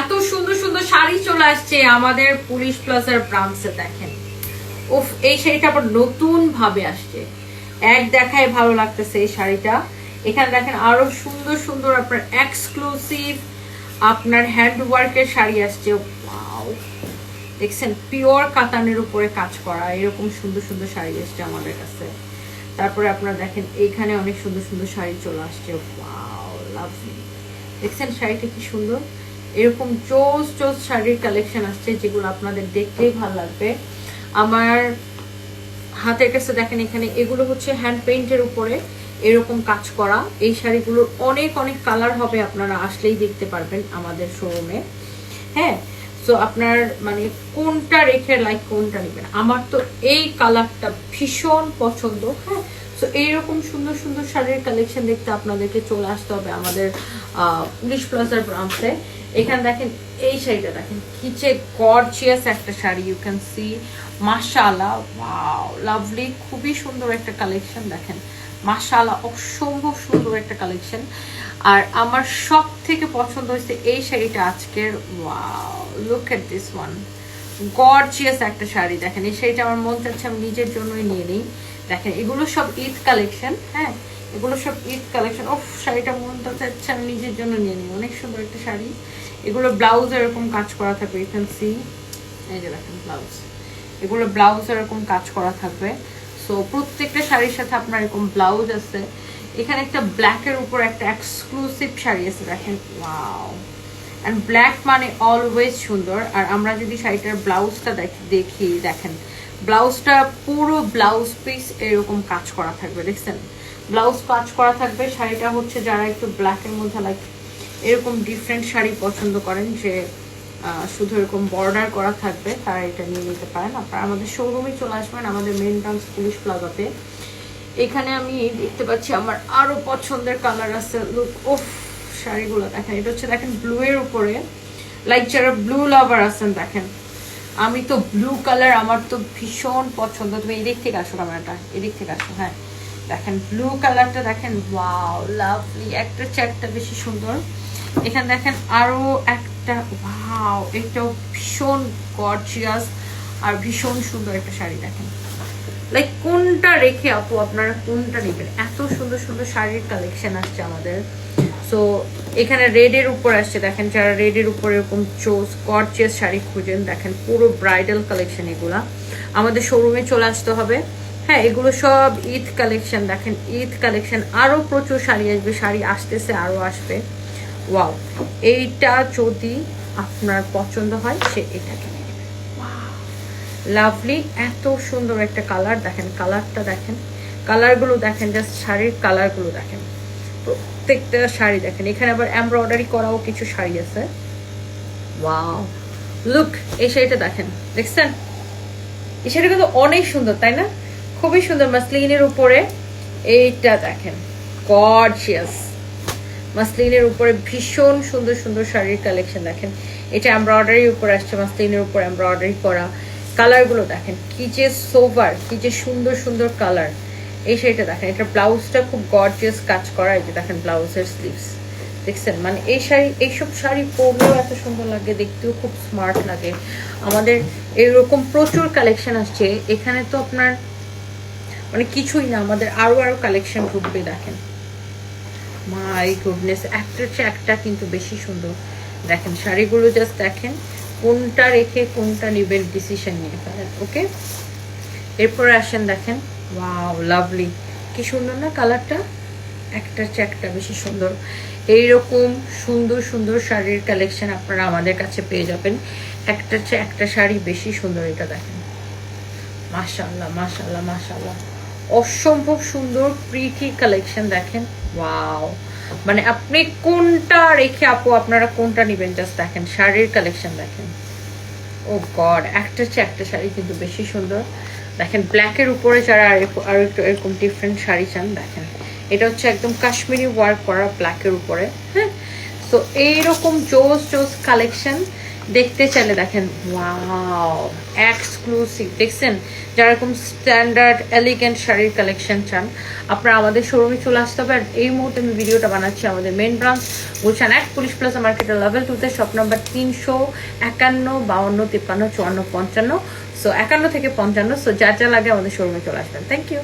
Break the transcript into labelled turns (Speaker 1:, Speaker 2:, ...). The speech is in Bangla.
Speaker 1: এত সুন্দর সুন্দর শাড়ি চলে আসছে আমাদের পুলিশ প্লাজার ব্রাঞ্চে, দেখেন। উফ, এই শাড়িটা আবার নতুন ভাবে আসছে। এক দেখায় ভালো লাগতেছে এই শাড়িটা। এখানে দেখেন আরও সুন্দর সুন্দর আপনার এক্সক্লুসিভ আপনার হ্যান্ড ওয়ার্কের শাড়ি আসছে। দেখছেন পিওর কাতানের উপরে কাজ করা, এরকম সুন্দর সুন্দর শাড়ি আসছে আমাদের কাছে। তারপরে আপনারা দেখেন, এইখানে অনেক সুন্দর সুন্দর শাড়ি চলে আসছে। লাভলি দেখছেন শাড়িটা কি সুন্দর? এরকম চোস চোস শাড়ির কালেকশন আসছে যেগুলো আপনাদের দেখতেই ভালো লাগবে। আমার হাতের কাছে দেখেন এখানে, এগুলো হচ্ছে হ্যান্ড পেইন্টের উপরে এরকম কাজ করা। এই শাড়িগুলোর অনেক অনেক কালার হবে আপনারা আসলেই দেখতে পারবেন আমাদের শোরুমে হ্যাঁ সো আপনার মানে কোনটা রেখে লাইক কোনটা নেবেন? আমার তো এই কালারটা ভীষণ পছন্দ হ্যাঁ। সো এইরকম সুন্দর সুন্দর শাড়ির কালেকশন দেখতে আপনাদেরকে চলে আসতে হবে আমাদের পুলিশ প্লাজার ব্রাঞ্চে এখানে দেখেন, এই শাড়িটা দেখেন, কি যে গর্জিয়াস একটা শাড়ি ইউ ক্যান সি মাশাআল্লাহ ওয়াও লাভলি খুবই সুন্দর একটা কালেকশন দেখেন। মাশাআল্লাহ, অসম্ভব সুন্দর একটা কালেকশন আর আমার সব থেকে পছন্দ হয়েছে এই শাড়িটা আজকের। Wow look at this one gorgeous একটা শাড়ি দেখেন। এই শাড়িটা আমার মন চাচ্ছে আমি নিজের জন্যই নিয়ে নিই। দেখেন, এগুলো সব ঈদ কালেকশন হ্যাঁ? এগুলো সব ঈদ কালেকশন ও শাড়িটা মন চাচ্ছে আমি নিজের জন্য নিয়ে নিই। অনেক সুন্দর একটা শাড়ি। এগুলো ব্লাউজ এরকম কাজ করা থাকবে ইউ ক্যান সি এই যে দেখেন ব্লাউজ এগুলো ব্লাউজ এরকম কাজ করা থাকবে। সো প্রত্যেকটা শাড়ির সাথে আপনার এরকম ব্লাউজ আছে। এখানে একটা ব্ল্যাকের উপর একটা এক্সক্লুসিভ শাড়ি আছে, দেখেন ওয়াও অ্যান্ড ব্ল্যাক মানে অলওয়েজ সুন্দর। আর আমরা যদি শাড়িটার ব্লাউজটা দেখি দেখেন ব্লাউজটা পুরো ব্লাউজ পিস এরকম কাজ করা থাকবে, দেখছেন? ব্লাউজ কাজ করা থাকবে। শাড়িটা হচ্ছে যারা একটু ব্ল্যাকের মধ্যে লাইক এরকম ডিফারেন্ট শাড়ি পছন্দ করেন যে শুধু এরকম বর্ডার করা থাকবে, তারা এটা নিয়ে নিতে পারেন। আপনারা আমাদের শোরুমে চলে আসবেন, আমাদের মেন ব্রাঞ্চ পুলিশ প্লাজাতে এখানে আমি দেখতে পাচ্ছি আমার আরও পছন্দের কালার আছে লুক ওফ শাড়িগুলো দেখেন। এটা হচ্ছে দেখেন ব্লু এর উপরে। লাইক যারা ব্লু লাভার আছেন, দেখেন। আমি তো ব্লু কালার আমার তো ভীষণ পছন্দ। তুমি এদিক থেকে আসো, ক্যামেরাটা। এদিক থেকে আসো হ্যাঁ। দেখেন ব্লু কালারটা দেখেন ওয়াও লাভলি একটা চারটা বেশি সুন্দর। এখানে দেখেন আরও একটা ওয়াও এটাও ভীষণ গর্জিয়াস আর ভীষণ সুন্দর একটা শাড়ি দেখেন। লাইক কোনটা রেখে আপু আপনারা কোনটা নেবেন? এত সুন্দর সুন্দর শাড়ির কালেকশন আসছে আমাদের। সো এখানে রেডের উপর আসছে, দেখেন, যারা রেডের উপর এরকম চোজ গর্জিয়াস শাড়ি খুঁজেন, দেখেন, পুরো ব্রাইডাল কালেকশন এগুলা। আমাদের শোরুমে চলে আসতে হবে। হ্যাঁ এগুলো সব ঈদ কালেকশন দেখেন, ঈদ কালেকশন আরও প্রচুর শাড়ি আসবে, শাড়ি আসতেছে আরও আসবে। ওয়াও এইটা যদি আপনার পছন্দ হয়, সে এটাকে লাভলি এত সুন্দর একটা কালার দেখেন কালারটা দেখেন। কালারগুলো দেখেন জাস্ট শাড়ির কালারগুলো দেখেন। প্রত্যেকটা শাড়ি দেখেন, এখানে আবার এমব্রয়ডারি করাও কিছু শাড়ি আছে। ওয়াও লুক এই শাড়িটা দেখেন, দেখছেন? এই শাড়িটা কিন্তু অনেক সুন্দর, তাই না? খুবই সুন্দর মাসলিনের উপরে এইটা দেখেন। গর্জিয়াস মাসলিনের উপরে ভীষণ সুন্দর সুন্দর শাড়ির কালেকশন দেখেন। এটা এমব্রয়ডারির উপর আসছে, মাসলিনের উপর এমব্রয়ডারি করা। কালারগুলো দেখেন, কি যে সোভার কি যে সুন্দর সুন্দর কালার এই শাড়িটা দেখেন এটা ব্লাউজটা খুব গর্জিয়াস কাজ করা। এই যে দেখেন ব্লাউজের স্লিভস দেখছেন? মানে এই শাড়ি, এইসব শাড়ি পরলেও এত সুন্দর লাগে, দেখতেও খুব স্মার্ট লাগে। আমাদের এরকম প্রচুর কালেকশন আসছে। এখানে তো আপনার মানে কিছুই না, আমাদের আরও আরও কালেকশন ঢুকবে, দেখেন। মাই গুডনেস একটার চেয়ে একটা কিন্তু বেশি সুন্দর। দেখেন, শাড়িগুলো জাস্ট দেখেন, কোনটা রেখে কোনটা নেবেন ডিসিশন নিয়ে ফেলেন ওকে এরপরে আসেন, দেখেন ওয়াও লাভলি কি সুন্দর না কালারটা একটার চেয়ে একটা বেশি সুন্দর। এইরকম সুন্দর সুন্দর শাড়ির কালেকশন আপনারা আমাদের কাছে পেয়ে যাবেন। একটার চেয়ে একটা শাড়ি বেশি সুন্দর, এটা দেখেন। মাশাল্লাহ মাশাল্লাহ মাশাল্লাহ অসম্ভব সুন্দর প্রিটি কালেকশন দেখেন। ওয়াও মানে আপনি কোনটা রেখে আপু আপনারা কোনটা নেবেন? জাস্ট দেখেন, শাড়ির কালেকশন দেখেন। ও গড, একটা চেয়ে একটা শাড়ি কিন্তু বেশি সুন্দর। দেখেন ব্ল্যাকের উপরে যারা আর একটু- এরকম ডিফারেন্ট শাড়ি চান, দেখেন। এটা হচ্ছে একদম কাশ্মীরি ওয়ার্ক করা ব্ল্যাকের উপরে হ্যাঁ? তো এইরকম জোস জোস কালেকশন দেখতে চাইলে দেখেন এক্সক্লুসিভ দেখছেন? যারা এরকম স্ট্যান্ডার্ড এলিগেন্ট শাড়ির কালেকশন চান, আপনারা আমাদের শোরুমে চলে আসতে হবে এই মুহূর্তে আমি ভিডিওটা বানাচ্ছি আমাদের মেন ব্রাঞ্চ গুলশান এক, পুলিশ প্লাজা মার্কেটের লেভেল টুতে শপ নাম্বার তিনশো একান্ন, বাউন্ন, তিপ্পান্ন, চুয়ান্ন, পঞ্চান্ন। সো একান্ন থেকে পঞ্চান্ন সো যা যা লাগে আমাদের শোরুমে চলে আসবেন। Thank you